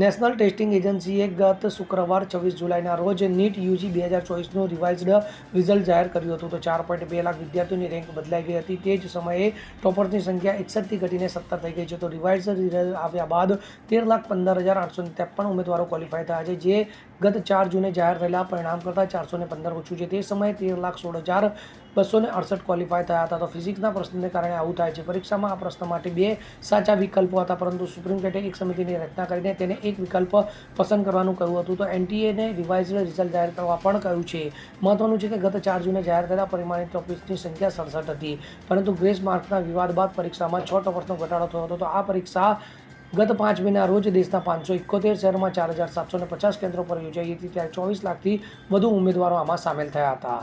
National testing એજન્સીએ ગત શુક્રવાર છવ્વીસ જુલાઈના રોજ નીટ યુજી બે હજાર ચોવીસનું રિવાઇઝડ રિઝલ્ટ જાહેર કર્યું હતું. તો ચાર પોઈન્ટ બે લાખ વિદ્યાર્થીઓની રેન્ક બદલાઈ ગઈ હતી. તે જ સમયે ટોપર્સની સંખ્યા એકસઠથી ઘટીને સત્તર થઈ ગઈ છે. તો રિવાઇઝડ રિઝલ્ટ આવ્યા બાદ તેર લાખ પંદર હજાર આઠસો ત્રેપન ઉમેદવારો ક્વોલિફાય થયા છે, જે ગત ચાર જૂને જાહેર થયેલા પરિણામ કરતાં ચારસો પંદર ઓછું છે. તે સમયે તેર લાખ સોળ હજાર બસો ને અડસઠ ક્વોલિફાય થયા હતા. તો ફિઝિક્સના પ્રશ્નને કારણે આવું થાય છે. પરીક્ષામાં આ પ્રશ્ન માટે બે સાચા વિકલ્પો હતા, પરંતુ સુપ્રીમ કોર્ટે એક સમિતિની રચના કરીને તેને એક વિકલ્પ પસંદ કરવાનું કહ્યું હતું. તો એનટીએને રિવાઇઝડ રિઝલ્ટ જાહેર કરવા પણ કહ્યું છે. મહત્વનું છે કે ગત ચાર જૂને જાહેર થયેલા પરિમાણિત ટોપિક્સની સંખ્યા સડસઠ હતી. પરંતુ ગ્રેસ માર્ક્સના વિવાદ બાદ પરીક્ષામાં છ ટોપર્સનો ઘટાડો થયો હતો. તો આ પરીક્ષા ગત પાંચ મહિના રોજ દેશના પાંચસો એકોતેર શહેરમાં ચાર હજાર સાતસો ને પચાસ કેન્દ્રો પર યોજાઈ હતી. ત્યારે ચોવીસ લાખથી વધુ ઉમેદવારો આમાં સામેલ થયા હતા.